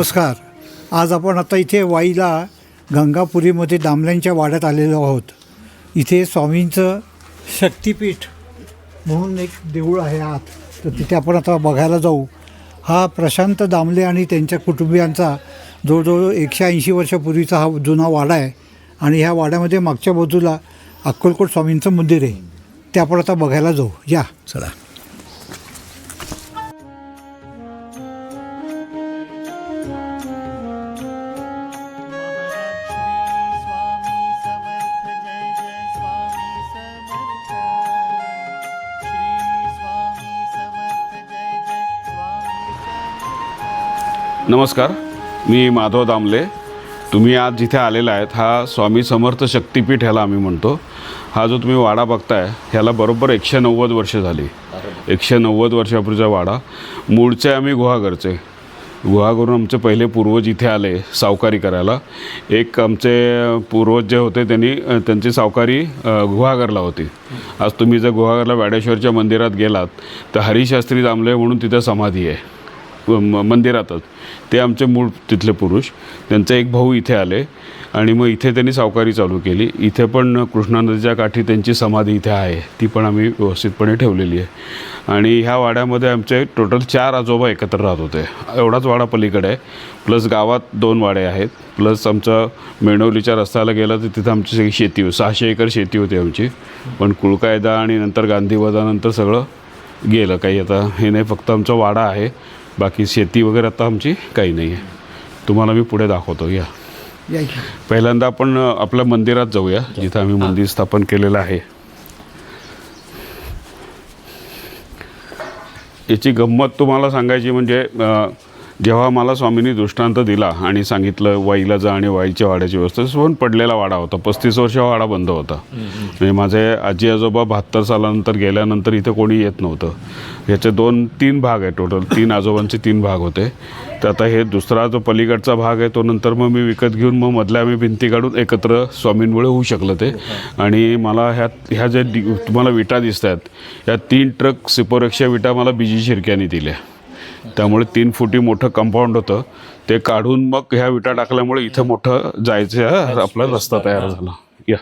नमस्कार. आज आपण आता इथे वाईला गंगापुरीमध्ये दामल्यांच्या वाड्यात आलेलो आहोत. इथे स्वामींचं शक्तिपीठ म्हणून एक देऊळ आहे आत. तर तिथे आपण आता बघायला जाऊ. हा प्रशांत दामले आणि त्यांच्या कुटुंबियांचा जवळजवळ एकशे ऐंशी वर्षापूर्वीचा हा जुना वाडा आहे. आणि ह्या वाड्यामध्ये मागच्या बाजूला अक्कलकोट स्वामींचं मंदिर आहे. ते आपण आता बघायला जाऊ. या. चला. नमस्कार मी माधव दामले. तुम्ही आज जिथे आलेला आहेत हा स्वामी समर्थ शक्तिपीठ ह्याला आम्ही म्हणतो. हा जो तुम्ही वाडा बघताय ह्याला बरोबर एकशे नव्वद वर्ष झाली. एकशे नव्वद वर्षापूर्वीचा वाडा. मूळचे आम्ही गुहागरचे. गुहागरून आमचे पहिले पूर्वज इथे आले सावकारी करायला. एक आमचे पूर्वज जे होते त्यांनी त्यांची सावकारी गुहागरला होती. आज तुम्ही जर गुहागरला वाडेश्वरच्या मंदिरात गेलात तर हरिशास्त्री दामले म्हणून तिथे समाधी आहे. मंदिरातच. ते आमचे मूळ तिथले पुरुष. त्यांचे एक भाऊ इथे आले आणि मग इथे त्यांनी सावकारी चालू केली. इथे पण कृष्णा नदीच्या काठी त्यांची समाधी इथे आहे. ती पण आम्ही व्यवस्थितपणे ठेवलेली आहे. आणि ह्या वाड्यामध्ये आमचे टोटल चार आजोबा एकत्र राहत होते. एवढाच वाडा पलीकडे आहे. प्लस गावात दोन वाडे आहेत. प्लस आमचं मेणवलीच्या रस्त्याला गेलं तर तिथं आमची सगळी शेती सहाशे एकर शेती होती आमची. पण कुळकायदा आणि नंतर गांधीवादानंतर सगळं गेलं. काही आता हे नाही फक्त आमचा वाडा आहे. बाकी शेती वगैरे आता आमची काही नाही आहे. तुम्हाला मी पुढे दाखवतो या. पहिल्यांदा आपण आपल्या मंदिरात जाऊया जिथं आम्ही मंदिर स्थापन केलेलं आहे. याची गंमत तुम्हाला सांगायची म्हणजे जेव्हा मला स्वामींनी दृष्टांत दिला आणि सांगितलं वाईला जा आणि वाईच्या वाड्याची व्यवस्था सोन पडलेला वाडा होता. पस्तीस वर्ष हा वाडा बंद होता. म्हणजे माझे आजी आजोबा बहात्तर सालानंतर गेल्यानंतर इथं कोणी येत नव्हतं. ह्याचे दोन तीन भाग आहे टोटल तीन आजोबांचे तीन भाग होते. तर आता हे दुसरा जो पलीकडचा भाग आहे तो नंतर मग मी विकत घेऊन मग मधल्या आम्ही भिंती काढून एकत्र स्वामींमुळे होऊ शकलं ते. आणि मला ह्या ह्या ज्या तुम्हाला विटा दिसत आहेत या तीन ट्रक सिपोरेक्षा विटा मला बीजी शिरक्याने दिल्या. त्यामुळे तीन फुटी मोठं कंपाऊंड होतं. ते काढून मग ह्या विटा टाकल्यामुळे इथं मोठं जायचं आपला रस्ता तयार झाला. या.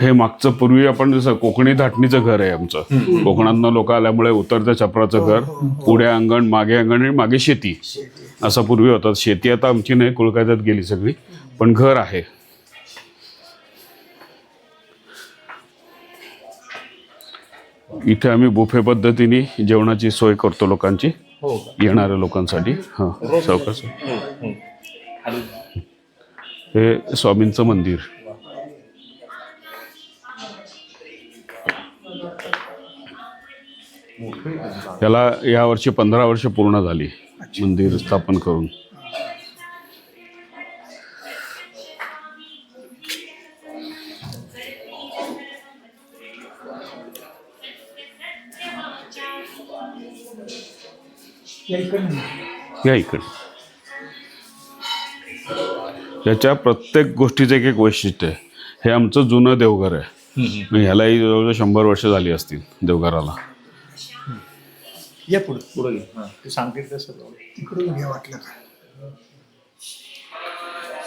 हे मागचं पूर्वी आपण जसं कोकणी धाटणीचं घर आहे आमचं. कोकणातनं लोक आल्यामुळे उतरत्या छपराचं घर पुढे अंगण मागे अंगण आणि मागे शेती. असं पूर्वी होतं. शेती आता आमची नाही कुळकायद्यात गेली सगळी. पण घर आहे. इथे आम्ही बुफे पद्धतीने जेवणाची सोय करतो लोकांची येणाऱ्या लोकांसाठी. हां सावकाश. हे स्वामींचं मंदिर. याला यावर्षी पंधरा वर्ष पूर्ण झाली मंदिर स्थापन करून. या इकडे. याच्या प्रत्येक गोष्टीचं एक एक वैशिष्ट्य आहे. हे आमचं जुनं देवघर आहे. मग ह्यालाही जवळजवळ शंभर वर्ष झाली असतील देवघराला. या पुढे. पुढे घे. हां तू सांगतील तसं तिकडून घ्या वाटलं का?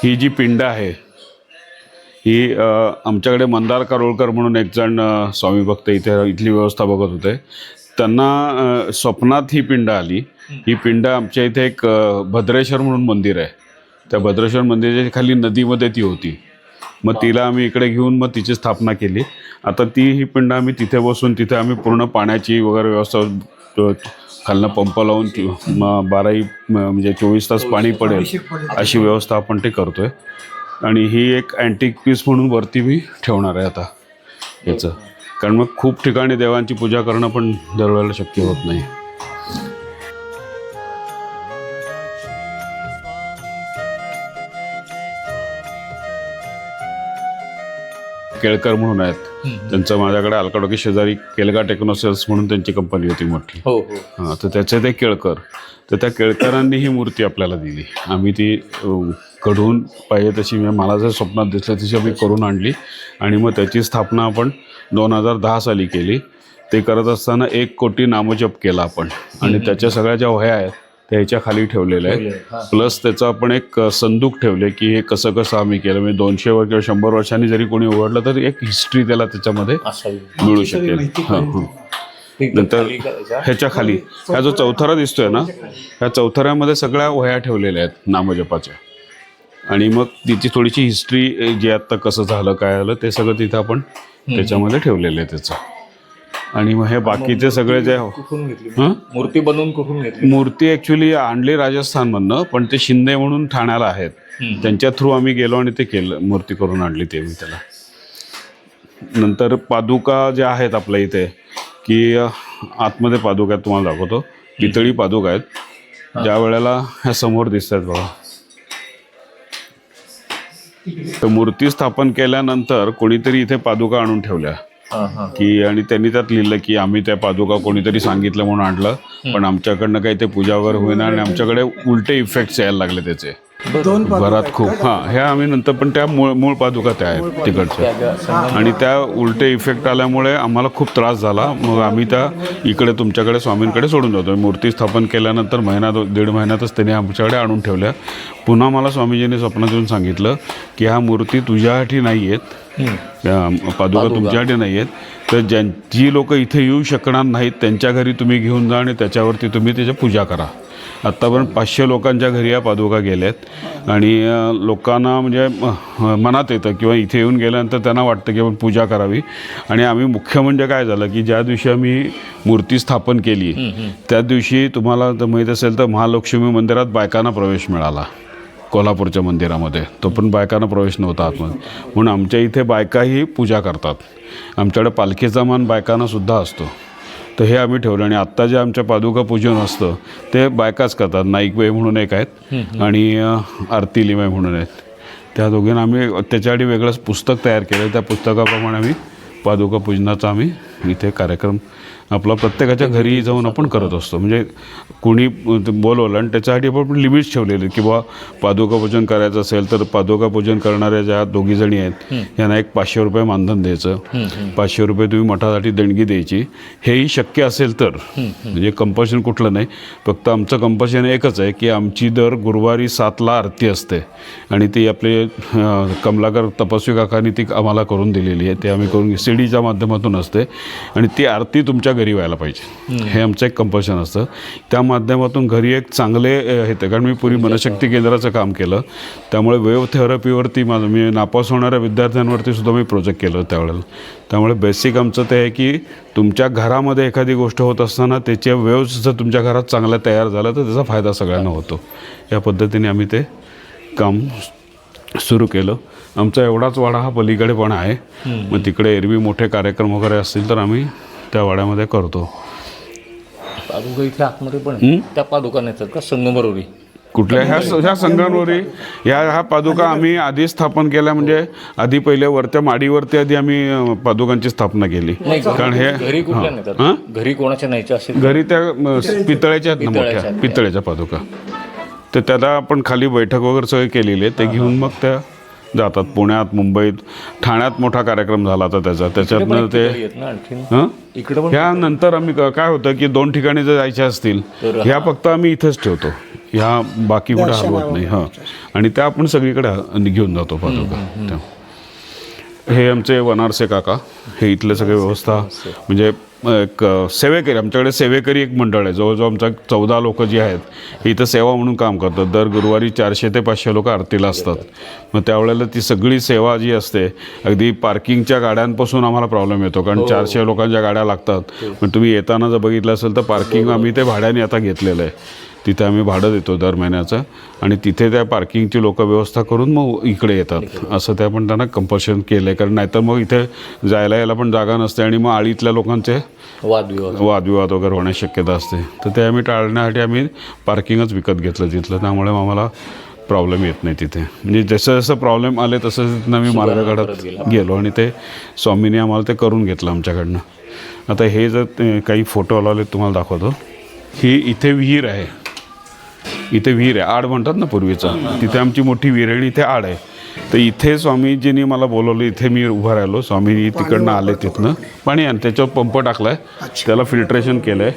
ही जी पिंड आहे ही आमच्याकडे मंदार कारोळकर म्हणून एक जण स्वामी भक्त इथे इथली व्यवस्था बघत होते. त्यांना स्वप्नात ही पिंड आली. ही पिंड आमच्या इथे एक भद्रेश्वर म्हणून मंदिर आहे. त्या भद्रेश्वर मंदिराच्या खाली नदीमध्ये ती होती. मग तिला आम्ही इकडे घेऊन मग तिची स्थापना केली. आता ती ही पिंड आम्ही तिथे बसून तिथे आम्ही पूर्ण पाण्याची वगैरे व्यवस्था खालनं पंप लावून बाराही म्हणजे चोवीस तास पाणी पडेल अशी व्यवस्था आपण ते करतोय. आणि ही एक अँटिक पीस म्हणून वरती मी ठेवणार आहे आता. याचं. कारण मग खूप ठिकाणी देवांची पूजा करणं पण दरवेळेला शक्य होत नाही. केळकर म्हणून आहेत. त्यांचं माझ्याकडे अलकाडोकी शेजारी केलगा टेक्नोसेल्स म्हणून त्यांची कंपनी होती मोठी. हो हो. हां तर त्याचे ते केळकर. तर त्या केळकरांनी ही मूर्ती आपल्याला दिली. आम्ही ती घडवून पाहिजे तशी म्हणजे मला जर स्वप्नात दिसलं तशी आम्ही करून आणली. आणि मग त्याची स्थापना आपण दोन हजार दहा साली केली. ते करत असताना एक कोटी नामजप केला आपण. आणि त्याच्या सगळ्या ज्या वह्या आहेत त्या ह्याच्या खाली ठेवलेल्या ठेवले, आहेत. प्लस त्याचं आपण एक संदूक ठेवले की हे कसं कसं आम्ही केलं. म्हणजे दोनशे वर किंवा शंभर वर्षांनी जरी कोणी उघडलं तर एक हिस्ट्री त्याला त्याच्यामध्ये मिळू शकेल. हां. हां. नंतर. ह्याच्या खाली. हा. जो चौथरा दिसतोय ना ह्या चौथऱ्यामध्ये सगळ्या वह्या ठेवलेल्या आहेत नामजपाच्या. आणि मग तिची थोडीशी हिस्ट्री जे आत्ता कसं झालं काय झालं ते सगळं तिथं आपण त्याच्यामध्ये ठेवलेलं आहे त्याचं. आणि मग हे बाकीचे सगळे जे हं? मूर्ती बनवून कुठून घेतली? मूर्ती ॲक्च्युली आणली राजस्थानमधनं पण ते शिंदे म्हणून ठाण्याला आहेत. हम्म. त्यांच्या थ्रू आम्ही गेलो आणि ते केलं मूर्ती करून आणली ते मी त्याला. नंतर पादुका ज्या आहेत आपल्या इथे की अ, आतमध्ये पादुका आहेत तुम्हाला दाखवतो. पितळी पादुका आहेत. ज्या वेळेला ह्या समोर दिसत आहेत बघा. तर मूर्ती स्थापन केल्यानंतर कोणीतरी इथे पादुका आणून ठेवल्या. की आणि त्यांनी त्यात लिहिलं की आम्ही त्या पादुका कोणीतरी सांगितलं म्हणून आणलं. पण आमच्याकडनं काही ते पूजा वगैरे होईना आणि आमच्याकडे उलटे इफेक्ट्स यायला लागले त्याचे. दोन पादुका घरात खूप. हां ह्या आम्ही नंतर पण त्या मूळ मूळ पादुका त्या आहेत तिकडच्या. आणि त्या उलटे इफेक्ट आल्यामुळे आम्हाला खूप त्रास झाला. मग आम्ही त्या इकडे तुमच्याकडे स्वामींकडे सोडून जातो. मूर्ती स्थापन केल्यानंतर महिना दो दीड महिन्यातच त्यांनी आमच्याकडे आणून ठेवल्या. पुन्हा मला स्वामीजींनी स्वप्नात येऊन सांगितलं की ह्या मूर्ती तुझ्यासाठी नाही आहेत पादुका तुमच्याकडे नाही आहेत तर ज्यां जी लोक इथे येऊ शकणार नाहीत त्यांच्या घरी तुम्ही घेऊन जा आणि त्याच्यावरती तुम्ही त्याची पूजा करा. आत्तापर्यंत पाचशे लोकांच्या घरी या पादुका गेल्यात. आणि अ, लोकांना म्हणजे मनात येतं किंवा इथे येऊन गेल्यानंतर त्यांना वाटतं की आपण पूजा करावी. आणि आम्ही मुख्य म्हणजे काय झालं की ज्या दिवशी आम्ही मूर्ती स्थापन केली त्या दिवशी तुम्हाला जर माहीत असेल तर महालक्ष्मी मंदिरात बायकांना प्रवेश मिळाला. कोल्हापूरच्या मंदिरामध्ये. तो पण बायकांना प्रवेश नव्हता आतमध्ये. म्हणून आमच्या इथे बायकाही पूजा करतात. आमच्याकडे पालखीचा मान बायकांना सुद्धा असतो. तर हे आम्ही ठेवलं आणि आत्ता जे आमच्या पादुका पूजन असतं ते बायकाच करतात. नाईकबाई म्हणून एक आहेत आणि आरती लिमाई म्हणून आहेत. त्या दोघींना आम्ही त्याच्यासाठी वेगळंच पुस्तक तयार केलं. त्या पुस्तकाप्रमाणे आम्ही पादुका पूजनाचा आम्ही इथे कार्यक्रम आपला प्रत्येकाच्या घरी जाऊन आपण करत असतो. म्हणजे कोणी बोलवलं आणि त्याच्यासाठी आपण लिमिट्स ठेवलेले की बा पादुका पूजन करायचं असेल तर पादुका पूजन करणाऱ्या ज्या दोघी जणी आहेत यांना एक पाचशे रुपये मानधन द्यायचं. पाचशे रुपये तुम्ही मठासाठी देणगी द्यायची. हेही शक्य असेल तर. म्हणजे कंपल्शन कुठलं नाही. फक्त आमचं कंपल्शन एकच आहे की आमची दर गुरुवारी सातला आरती असते. आणि ती आपले कमलाकर तपस्वी काकांनी ती आम्हाला करून दिलेली आहे. ते आम्ही करून सी डीच्या माध्यमातून असते. आणि ती आरती तुमच्या घरी व्हायला पाहिजे. हे आमचं एक कंपल्शन असतं. त्या माध्यमातून घरी एक चांगले हे ते कारण मी पुरी मनशक्ती केंद्राचं काम केलं. त्यामुळे वेव थेरपीवरती माझं मी नापास होणाऱ्या विद्यार्थ्यांवरती सुद्धा मी प्रोजेक्ट केलं त्यावेळेला. त्यामुळे बेसिक आमचं ते आहे की तुमच्या घरामध्ये एखादी गोष्ट होत असताना त्याच्या वेव्स जर तुमच्या घरात चांगल्या तयार झाल्या तर त्याचा फायदा सगळ्यांना होतो. या पद्धतीने आम्ही ते काम सुरू केलं. आमचा एवढाच वाडा हा पलीकडे पण आहे. मग तिकडे एरवी मोठे कार्यक्रम वगैरे असतील तर आम्ही त्या वाड्यामध्ये करतो. पादुका इथे आतमध्ये पण आहे. त्या पादुका नेतात का? संगमरवरी. कुठल्या? ह्या ह्या संग्रांवरी ह्या ह्या पादुका आम्ही आधी स्थापन केल्या म्हणजे आधी पहिले वरच्या माडीवरती आधी आम्ही अं, पादुकांची स्थापना केली. नाही कारण हे घरी कुठल्या हां. नेतात? घरी कोणाच्या न्यायच्या असेल? घरी त्या अं, पितळेच्या आहेत ना मोठ्या. आहेत. पितळेच्या पादुका. तर त्याला आपण खाली बैठक वगैरे सगळे केलेली आहे. ते घेऊन मग त्या जातात. पुण्यात मुंबईत. ठाण्यात मोठा कार्यक्रम झाला होता त्याचा. त्याच्यातनं ते पितळी आहेत ना आणखीन हं? इकडे पण ह्यानंतर आम्ही काय होतं की दोन ठिकाणी जर जायचे असतील ह्या फक्त आम्ही इथेच ठेवतो. ह्या बाकी कुठे हलवत नाही. हां. आणि त्या आपण सगळीकडे घेऊन जातो पादुका. हे आमचे वनारसे काका. हे इथले सगळे व्यवस्था. म्हणजे एक सेवेकरी आमच्याकडे सेवेकरी एक मंडळ आहे. जवळजवळ आमच्या चौदा लोक जी आहेत हे इथं सेवा म्हणून काम करतात. दर गुरुवारी चारशे ते पाचशे लोक आरतीला असतात. मग त्यावेळेला ती सगळी सेवा जी असते अगदी पार्किंगच्या गाड्यांपासून आम्हाला प्रॉब्लेम येतो. कारण चारशे लोकांच्या गाड्या लागतात. पण तुम्ही येताना जर बघितलं असेल तर पार्किंग आम्ही ते भाड्याने आता घेतलेलं आहे. तिथे आम्ही भाडं देतो दर महिन्याचं आणि तिथे त्या पार्किंगची लोक व्यवस्था करून मग इकडे येतात. असं ते आपण त्यांना कंपल्शन केलं आहे कारण नाहीतर मग इथे जायला यायला पण जागा नसते आणि मग आळीतल्या लोकांचे वादविवाद. वादविवाद वगैरे होण्याची शक्यता असते. तर ते आम्ही टाळण्यासाठी आम्ही पार्किंगच विकत घेतलं तिथलं. त्यामुळे आम्हाला प्रॉब्लेम येत नाही तिथे. म्हणजे जसं जसं प्रॉब्लेम आले तसं तिथनं आम्ही मार्ग काढत गेलो. आणि ते स्वामीने आम्हाला ते करून घेतलं आमच्याकडनं. आता हे जर ते काही फोटो लावले तुम्हाला दाखवतो. ही इथे विहीर आहे. इथे विहीर आहे. आड म्हणतात ना पूर्वीचं. तिथे आमची मोठी विहीर आहे इथे आड आहे. तर इथे स्वामीजींनी मला बोलवलं इथे मी उभा राहिलो. स्वामी तिकडनं आले तिथनं. पाणी आणि त्याच्यावर पंप टाकलाय. त्याला फिल्ट्रेशन केलंय.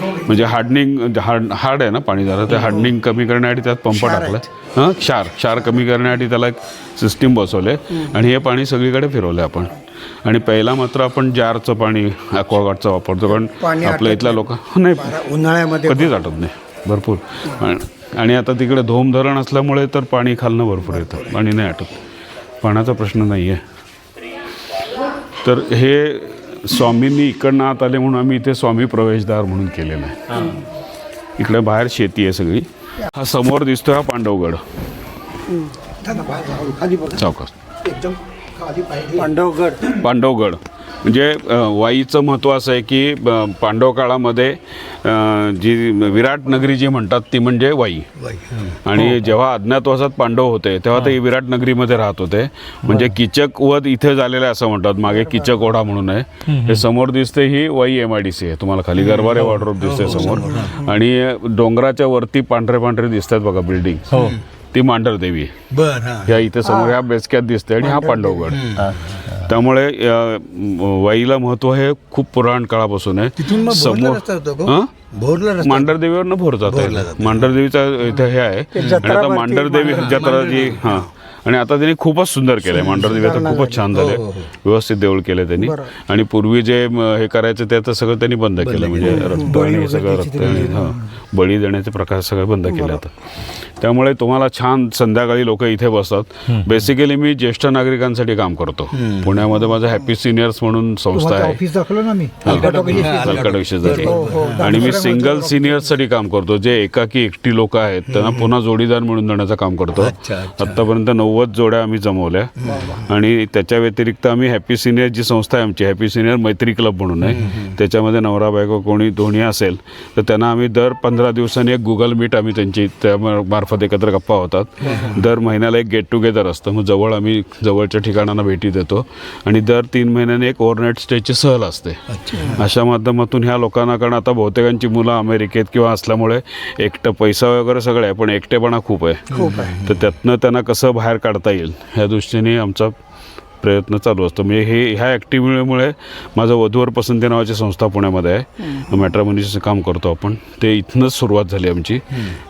म्हणजे हार्डनिंग हार्ड हार्ड आहे ना पाणी जरा ते हार्डनिंग कमी करण्यासाठी त्यात पंप टाकलाय. हां? क्षार. क्षार कमी करण्यासाठी त्याला एक सिस्टीम बसवले आणि हे पाणी सगळीकडे फिरवलं आपण. आणि पहिला मात्र आपण जारचं पाणी ॲक्वागार्डचं वापरतो. कारण आपल्या इथल्या लोक नाही. उन्हाळ्यामध्ये कधीच आटत नाही. भरपूर. आणि- आता तिकडे धोम धरण असल्यामुळे तर पाणी खालनं भरपूर येतं. पाणी नाही आटत. पाण्याचा प्रश्न नाही आहे तर हे स्वामींनी इकडनं आत आले म्हणून आम्ही इथे स्वामी प्रवेशद्वार म्हणून केलेलं आहे. इकडे बाहेर शेती आहे सगळी. हा समोर दिसतोय हा पांडवगड. खाली बघ. चौकास एकदम खाली पाहिजे पांडवगड. पांडवगड. म्हणजे वाईचं महत्त्व असं आहे की पांडव काळामध्ये जी विराट नगरी जी म्हणतात ती म्हणजे वाई. आणि जेव्हा अज्ञातवासात पांडव होते तेव्हा ते विराट नगरीमध्ये राहत होते. म्हणजे किचक वध इथे झालेलं आहे असं म्हणतात. मागे किचक ओढा म्हणून आहे. हे समोर दिसते ही Y M I D C आहे. तुम्हाला खाली गरवारे वॉर्डरोब दिसते समोर. आणि डोंगराच्या वरती पांढरे पांढरे दिसतात बघा बिल्डिंग ती मांढरदेवी हा. ह्या इथे समोर ह्या बेसक्यात दिसते आणि हा पांडवगड. त्यामुळे वाईला महत्त्व हे खूप पुराण काळापासून आहे भोरला रस्ता होतो का? हं? भोरला रस्ता मांढरदेवीवरनं भोर जात भोरला आहे जातं. मांढरदेवीचा इथे हे आहे आणि आता मांढरदेवी जत्रा जी हां आणि आता त्यांनी खूपच सुंदर केलंय. मांढरदेवी आता खूपच छान झाले. हो, व्यवस्थित देऊळ केले त्यांनी. आणि पूर्वी जे हे करायचं ते आता सगळं त्यांनी बंद केलं. म्हणजे रक्त आणि हे सगळं रक्त आणि हां बळी देण्याचे प्रकार सगळे बंद केले आता. त्यामुळे तुम्हाला छान संध्याकाळी लोक इथे बसतात. बेसिकली मी ज्येष्ठ नागरिकांसाठी काम करतो. पुण्यामध्ये माझं हॅपी सिनियर्स म्हणून संस्था आहे. आणि मी सिंगल सिनियर्ससाठी काम करतो. जे एकाकी एकटी लोक आहेत त्यांना पुन्हा जोडीदार मिळून देण्याचं काम करतो. आतापर्यंत नव्वद जोड्या आम्ही जमवल्या. आणि त्याच्या व्यतिरिक्त आम्ही हॅपी सिनियर जी संस्था आहे आमची हॅपी सिनियर मैत्री क्लब म्हणून आहे. त्याच्यामध्ये नवरा बायको कोणी दोन्ही असेल तर त्यांना आम्ही दर पंधरा दिवसांनी एक गुगल मीट आम्ही त्यांची त्या मार्फत एकत्र गप्पा होतात. दर महिन्याला एक गेट टुगेदर असतं. मग जवळ आम्ही जवळच्या ठिकाणांना भेटी देतो. आणि दर तीन महिन्याने एक ओव्हरनाईट स्टेची सहल असते. अशा माध्यमातून ह्या लोकांना कारण आता बहुतेकांची मुलं अमेरिकेत किंवा असल्यामुळे एकटं पैसा वगैरे सगळं आहे पण एकटेपणा खूप आहे. तर त्यातनं त्यांना कसं बाहेर काढता येईल. ह्या दृष्टीने आमचा प्रयत्न चालू असतो. म्हणजे हे ह्या ॲक्टिव्हिटीमुळे माझं वधूवर पसंती नावाची संस्था पुण्यामध्ये आहे. मॅट्रामनीचं काम करतो आपण. ते इथनंच सुरुवात झाली आमची.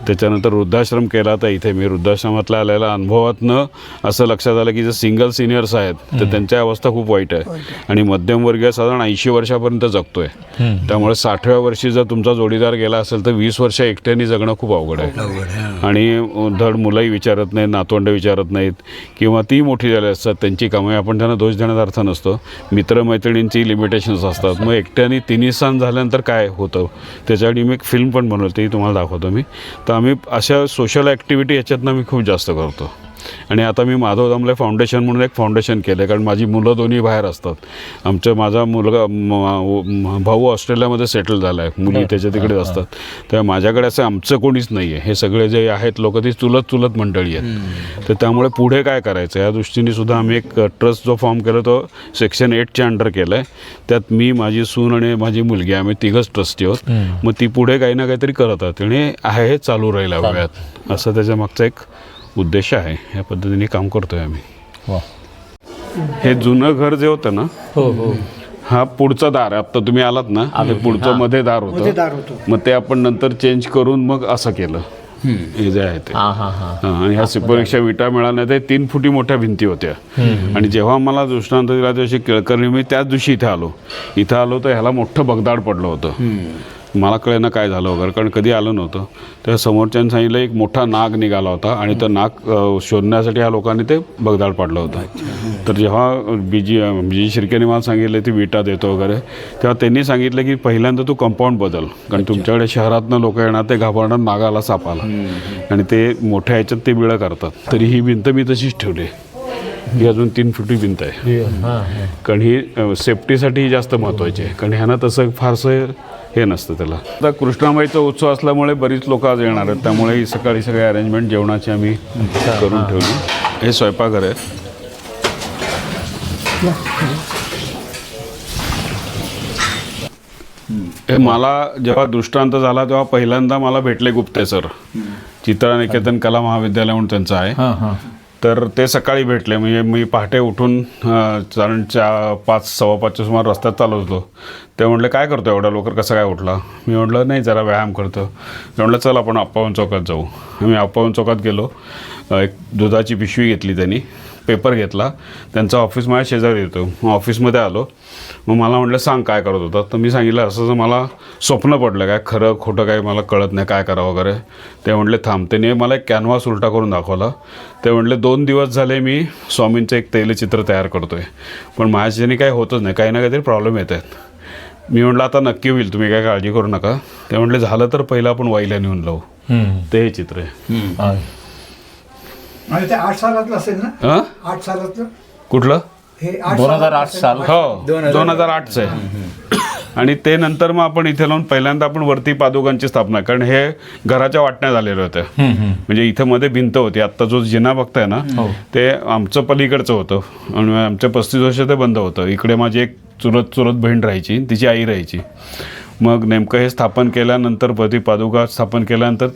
त्याच्यानंतर वृद्धाश्रम केला तर इथे मी वृद्धाश्रमातल्या आलेल्या अनुभवातनं असं लक्षात आलं की जे सिंगल सिनियर्स आहेत तर त्यांची अवस्था खूप वाईट आहे. आणि मध्यमवर्गीय साधारण ऐंशी वर्षापर्यंत जगतोय. त्यामुळे साठव्या वर्षी जर तुमचा जोडीदार गेला असेल तर वीस वर्ष एकट्याने जगणं खूप अवघड आहे. आणि धड मुलंही विचारत नाहीत नातवंड विचारत नाहीत किंवा ती मोठी झाली असतात त्यांची कामं आपण त्यांना दोष देण्याचा अर्थ नसतो. मित्रमैत्रिणींची लिमिटेशन्स असतात. मग एकट्याने तिन्ही सण झाल्यानंतर काय होतं? त्याच्यासाठी मी एक फिल्म पण बनवली ती तुम्हाला दाखवतो मी. तर आम्ही अशा सोशल ॲक्टिव्हिटी याच्यातनं मी खूप जास्त करतो. आणि आता मी माधव दामले फाउंडेशन म्हणून एक फाउंडेशन केलं आहे कारण माझी मुलं दोन्ही बाहेर असतात. आमचं माझा मुलगा भाऊ ऑस्ट्रेलियामध्ये सेटल झाला आहे मुली त्याच्या तिकडेच असतात. तर माझ्याकडे असं आमचं कोणीच नाही आहे हे सगळे जे आहेत लोक ती चुलत चुलत मंडळी आहेत. तर त्यामुळे पुढे काय करायचं? या दृष्टीने सुद्धा आम्ही एक ट्रस्ट जो फॉर्म केला तो सेक्शन एटच्या अंडर केला आहे त्यात मी माझी सून आणि माझी मुलगी आम्ही तिघंच ट्रस्टी आहोत. मग ती पुढे काही ना काहीतरी करत आहेत. आणि आहे हे चालू राहील वेळात. असं त्याच्या मागचा एक उद्देश आहे. या पद्धतीने काम करतोय आम्ही. वा. हे जुनं घर जे होतं ना हो हो. हा पुढचा दार आहे. आता तुम्ही आलात ना ते पुढचं मध्ये दारमध्ये दार होतं. होतं. मग ते आपण नंतर चेंज करून मग असं केलं. हे जे आहे ते. हां हां हां. हा, आणि ह्या सिपोरीक्षा विटा मिळाल्या ते तीन फुटी मोठ्या भिंती होत्या. आणि जेव्हा मला दृष्टांत दिला दिवशी केळकरणी मी त्याच दिवशी इथे आलो. इथं आलो तर ह्याला मोठं बगदाड पडलं होतं. मला कळेना काय झालं वगैरे कारण कधी आलं नव्हतं. तेव्हा समोरच्यांनी सांगितलं एक मोठा नाग निघाला होता आणि तो नाग शोधण्यासाठी ह्या लोकांनी ते बगदाड पाडलं होतं. तर जेव्हा बीजी बीजी शिर्केने मला सांगितलं ती विटा देतो वगैरे तेव्हा त्यांनी सांगितलं की पहिल्यांदा तू कंपाऊंड बदल कारण तुमच्याकडे शहरातनं लोक येणार ते घाबरणार नागाला सापाला. आणि ते मोठ्या ह्याच्यात ते बिळं करतात. तरी ही भिंत मी तशीच ठेवली. ही अजून तीन फुटी भिंत आहे. कारण ही सेफ्टीसाठी जास्त महत्त्वाची आहे. कारण ह्यानं तसं फारसं हे नसतं त्याला. आता कृष्णामाईचा उत्सव असल्यामुळे बरीच लोक आज येणार आहेत. त्यामुळे ही सकाळी सगळे अरेंजमेंट जेवणाची आम्ही करून ठेवली. हे स्वयंपाकघर आहे हे मला जेव्हा दृष्टांत झाला तेव्हा पहिल्यांदा मला भेटले गुप्ते सर. चित्रा निकेतन कला महाविद्यालय म्हणून त्यांचं आहे. तर ते सकाळी भेटले. म्हणजे मी पहाटे उठून अं, साधारण चा पाच सव्वा पाचच्या सुमार रस्त्यात चालत होतो ते म्हटलं काय करतो एवढ्या लवकर? कसं काय उठला? मी म्हटलं नाही जरा व्यायाम करतो. ते म्हटलं चल आपण अप्पावन चौकात जाऊ. आम्ही अप्पावन चौकात गेलो. एक दुधाची पिशवी घेतली त्यांनी. पेपर घेतला. त्यांचं ऑफिस माझ्या शेजारी येतं. मग ऑफिसमध्ये आलो. मग मला म्हटलं सांग काय करत होता? तर मी सांगितलं असं मला स्वप्न पडलं. काय खरं खोटं काय मला कळत नाही. काय करावं वगैरे. ते म्हटले थांब. त्याने मला एक कॅनव्हास उलटा करून दाखवला. ते म्हटले दोन दिवस झाले मी स्वामींचं एक तैलचित्र तयार करतो आहे पण माझ्याच्याने काही होतच नाही. काही ना काहीतरी प्रॉब्लेम येत आहेत. मी म्हटलं आता नक्की होईल. तुम्ही काय काळजी करू नका. ते म्हटले झालं तर पहिलं आपण वाईला नेऊन लावू. ते हे चित्र आहे. ते आठ सालातलं असेल ना? हां? आठ सालातलं? कुठलं? हे आठ दोन हजार आठ साल. हो. दोन हजार आठचं आहे. आणि ते नंतर मग आपण इथे लावून पहिल्यांदा आपण वरती पादुकांची स्थापना कारण हे घराच्या वाटण्या झालेल्या होत्या. म्हणजे इथं मध्ये भिंत होती. आत्ता जो जिना बघताय ना ते आमचं पलीकडचं होतं. आणि आमच्या पस्तीस वर्ष ते बंद होतं. इकडे माझी एक चुलत चुलत बहीण राहायची तिची आई राहायची. मग नेमकं हे स्थापन केल्यानंतर पती पादुका स्थापन केल्यानंतर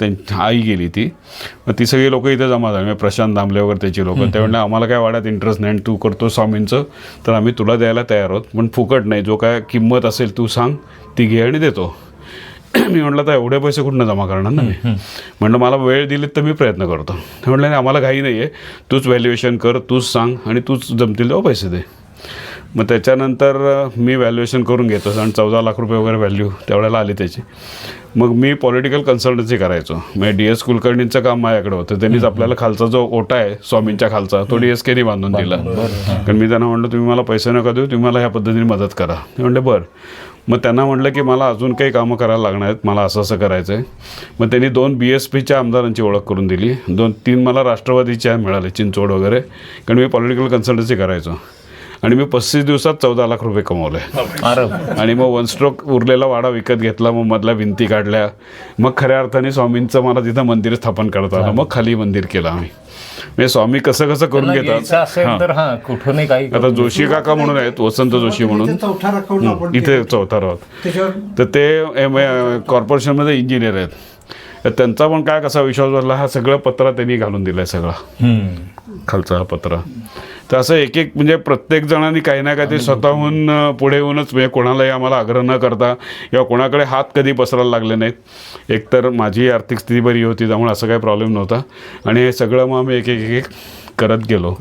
त्यां आई गेली ती. मग ती सगळी लोक इथे जमा झाली. म्हणजे प्रशांत दामले वगैरे त्याची लोक. ते म्हणले आम्हाला काय वाड्यात इंटरेस्ट नाही आणि तू करतो स्वामींचं तर आम्ही तुला द्यायला तयार आहोत. पण फुकट नाही. जो काय किंमत असेल तू सांग ती घे आणि देतो. मी म्हटलं तर एवढे पैसे कुठनं जमा करणार ना मी? म्हटलं मला वेळ दिलीत तर मी प्रयत्न करतो. म्हटलं नाही आम्हाला घाई नाही आहे तूच व्हॅल्युएशन कर तूच सांग आणि तूच जमतील तेव्हा पैसे दे. मग त्याच्यानंतर मी व्हॅल्युएशन करून घेतो. आणि चौदा लाख रुपये वगैरे व्हॅल्यू त्यावेळेला आली त्याची. मग मी पॉलिटिकल कन्सल्टन्सी करायचो. म्हणजे डी एस कुलकर्णींचं काम माझ्याकडे होतं. त्यांनीच आपल्याला खालचा जो ओटा आहे स्वामींच्या खालचा तो डी एस केनी बांधून दिला. कारण मी त्यांना म्हटलं तुम्ही मला पैसे नका देऊ तुम्ही मला ह्या पद्धतीने मदत करा. ते म्हणले बरं. मग त्यांना म्हटलं की मला अजून काही कामं करायला लागणार आहेत. मला असं असं करायचं आहे मग त्यांनी दोन बी एस पीच्या आमदारांची ओळख करून दिली. दोन तीन मला राष्ट्रवादीच्या मिळाले चिंचवड वगैरे. कारण मी पॉलिटिकल कन्सल्टन्सी करायचो. आणि मी पस्तीस दिवसात चौदा लाख रुपये कमवले. आणि मग वन स्ट्रोक उरलेला वाडा विकत घेतला मग मधल्या भिंती काढल्या. मग खऱ्या अर्थाने स्वामींचं मला तिथं मंदिर स्थापन करता आलं. मग खाली मंदिर केलं आम्ही. म्हणजे स्वामी कसं कसं करून घेतात? हा. कुठूनही काही आता जोशी काका म्हणून आहेत वसंत जोशी म्हणून. इथे चौथा राहत तर ते एम कॉर्पोरेशनमध्ये इंजिनियर आहेत. तर त्यांचा पण काय कसा विश्वास बसला हा सगळं पत्रा त्यांनी घालून दिलाय सगळा. हम्म. खालचा हा पत्रा. तर असं एक एक म्हणजे प्रत्येक जणांनी काही ना काहीतरी स्वतःहून अं, पुढे येऊनच म्हणजे कोणालाही आम्हाला आग्रह न करता किंवा कोणाकडे हात कधी पसरायला लागले नाहीत. एकतर माझी आर्थिक स्थिती बरी होती त्यामुळे असं काही प्रॉब्लेम नव्हता. आणि हे सगळं मग आम्ही एक एक एक करत गेलो.